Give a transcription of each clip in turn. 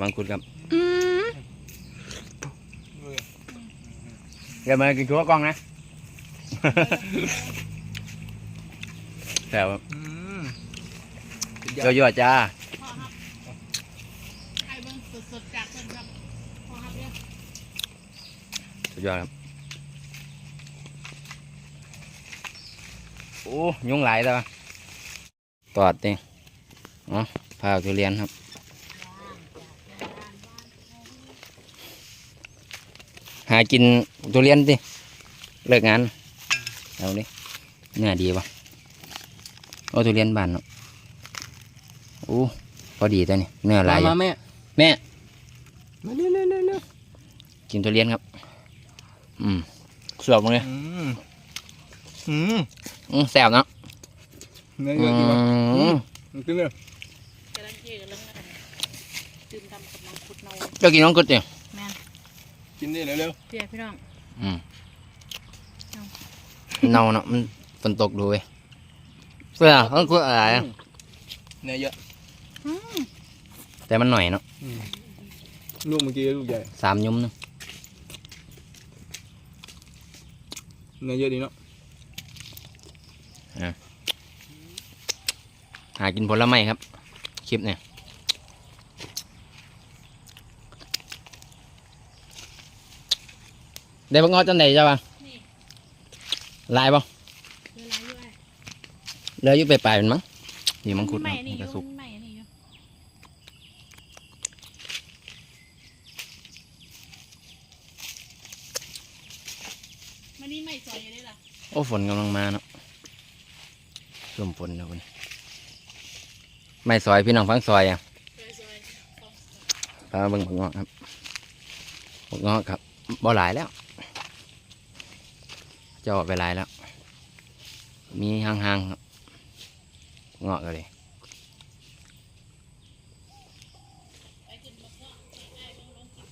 มังคุดครับอืมเดี๋ยวมากินชัวกล้องนะแต่ว่าอืมยั่วๆจ้าพ่อครับไอ้เบิ้งสดๆจากเพิ่นครับพ่อครับเนี่ยสุดยอดครับ โอ้ยุงหลายแต่ว่าตอดเองเนาะพาทุเรียนครับากินทุเรียนสิเลิกงานเอาดิเนื้อดีปะโอ้ทุเรียนบานเนาะโอ้พอดีตัวนี้เนื้อหลายอยู่มาแม่แม่มาเร็วเร็วเร็วเร็วกินทุเรียนครับ อืมสวบเลยอืมอืมอืมแซ่บเนาะเนื้ออืเยอะดีวะมมันขึ้นเลยกำลังเกี่ยวกับเรื่องอะไรตื่นทำกับน้ำขุดเนาเจ้ากินน้องกุดเนี่ยแม่น กินได้เร็วเร็วเพี่พี่น้องอืมเน่าเนาะมันฝนตกดูเว้ยเพื่อน้องกุดอะไรอะเนื้อเยอะแต่มันหน่อยเนาะอืมลูกเมื่อกี้ลูกใหญ่สามยุ้มเนาะเนื้อเยอะดีเนาะหากินผลไม้ครับ คลิปเนี่ย ได้บังงอจันไหนจ้าปะนี่ลายปะเวลาอยู่ไอ้เหลืออยู่ไปลายๆเป็นมั้งนี่มังคุดใหม่เนาะนี่มันอก็ยู่สุกใหม่นี่อยู่มันนี่ไม่ซอยอยู่ได้ล่ะโอ้ฝนกำลังมาเนาะช่วงฝนนะคุณไม่ซอยพี่น้องฟังซอยอะซอยซอยของพามาเบิ่งบักเงาะครับบักเงาะครับบ่หลายแล้วเจะออกไปหลายแล้ว มีห่างๆครับเงาะก็เลยไอ้ขึ้นมาก็ไอ้เบิ้งลงกิน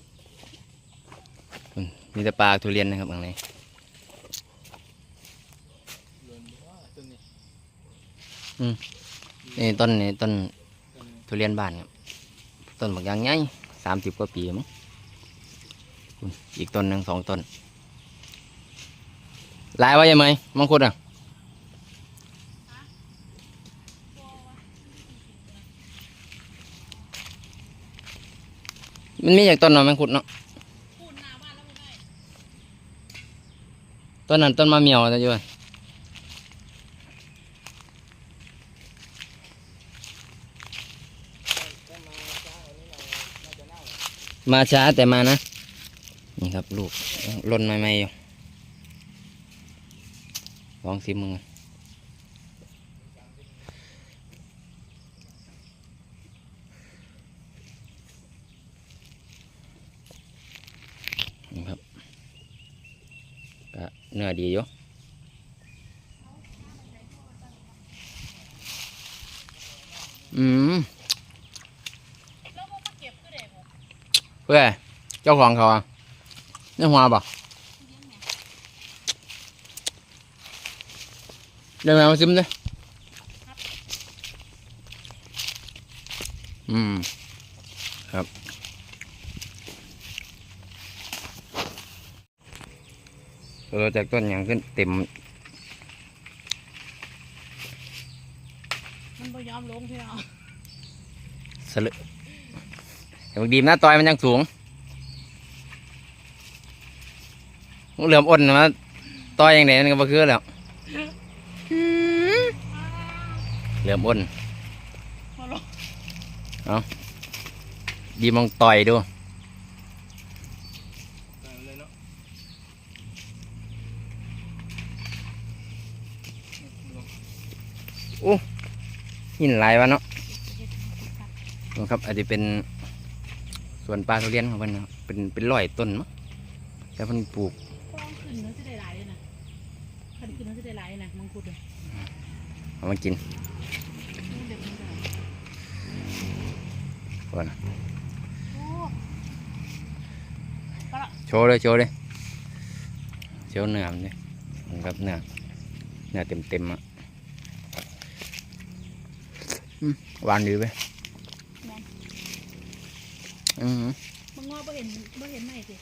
อืมมีแต่ปลาทุเรียนนะครับบางในนี่ต้นนี่ต้นทุเรียนบ้านครับ ต้นบักยางใหญ่สามสิบกว่าปีมั้งอีกต้นหนึ่งสองต้น หลายว่ายังไงมังคุดอะมันมีอย่างต้นเนาะมังคุดเนาะต้นนั้นต้นมะเมียวนะจุ้ยมาช้าแต่มานะ นี่ครับ ลูกล่นใหม่ๆอยู่ ลองซิมมึงอะนี่ครับก็เนื้อดีอยู่อืมเพื่อเจ้าของเขาอะนี่หัวบ่ เดี๋ยวมาซิมดิอืม ครับเออจากต้นอย่างขึ้นเต็ม มันบ่ยอมลงพี่น้องสลึเดี๋ยวดีมนะตอยมันยังสูงเหลื่อมอ้นมาตอยยังไงมันก็บ่คือแล้ว เหลื่อมอ้นพอลงดีมองต่อยดูเลยเนาะหินหลายวะเนาะดูครับอาจจะเป็นสวนปลาทุเรียนของเพิ่นนะครับเป็นเป็นร้อยต้นมั้งแล้วเพิ่นปลูกกล้องขึ้นเนื้อจะได้หลายเลยนะคันขึ้นเนื้อจะได้หลายเลยนะมังคุดเลยเอามากิน ก่อนโอ้โชว์เลยโชว์เลยโชว์เนื้อมันเลยนี่ครับเนื้อเนื้อเต็มเต็มๆอะอืมหวานดีไปอืมมึงงอบ่เห็นบ่เห็นไหนสิ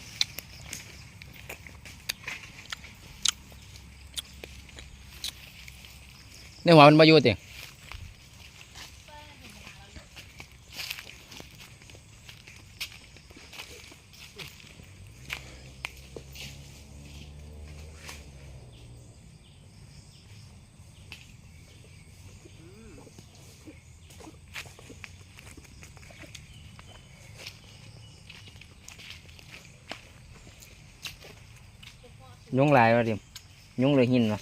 ในหัวมันมาอยู่ติ ยุงลายวะดิมยุงเลยหินวะ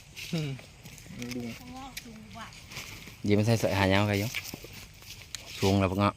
ดูมึงงอสูงกว่า Dì mình thấy sợ hà nhau cái giống xuống là vâng ạ